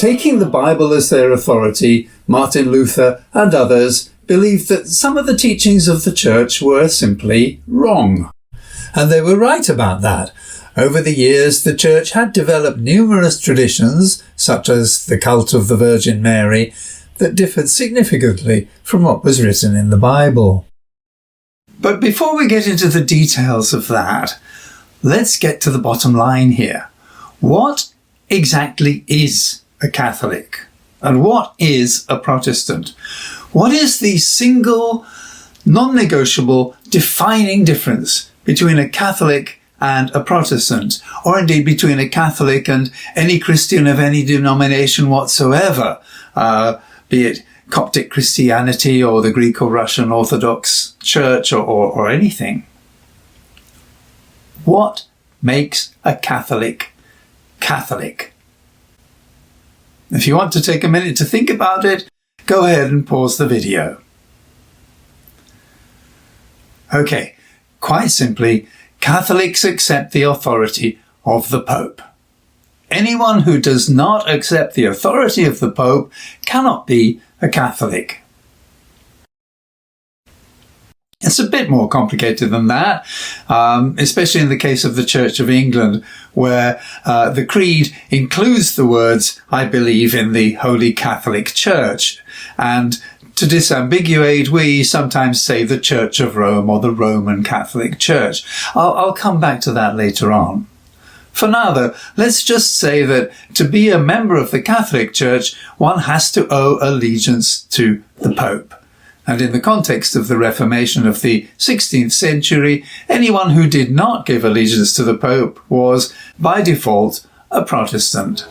Taking the Bible as their authority, Martin Luther and others believed that some of the teachings of the church were simply wrong. And they were right about that. Over the years, the church had developed numerous traditions, such as the cult of the Virgin Mary, that differed significantly from what was written in the Bible. But before we get into the details of that, let's get to the bottom line here. What exactly is a Catholic? And what is a Protestant? What is the single, non-negotiable, defining difference between a Catholic and a Protestant, or indeed between a Catholic and any Christian of any denomination whatsoever, uh, be it Coptic Christianity or the Greek or Russian Orthodox Church or, or, or anything. What makes a Catholic Catholic? If you want to take a minute to think about it, go ahead and pause the video. Okay, quite simply, Catholics accept the authority of the Pope. Anyone who does not accept the authority of the Pope cannot be a Catholic. It's a bit more complicated than that, um, especially in the case of the Church of England, where uh, the creed includes the words, I believe in the Holy Catholic Church. And to disambiguate, we sometimes say the Church of Rome or the Roman Catholic Church. I'll, I'll come back to that later on. For now, though, let's just say that to be a member of the Catholic Church, one has to owe allegiance to the Pope. And in the context of the Reformation of the 16th century, anyone who did not give allegiance to the Pope was, by default, a Protestant.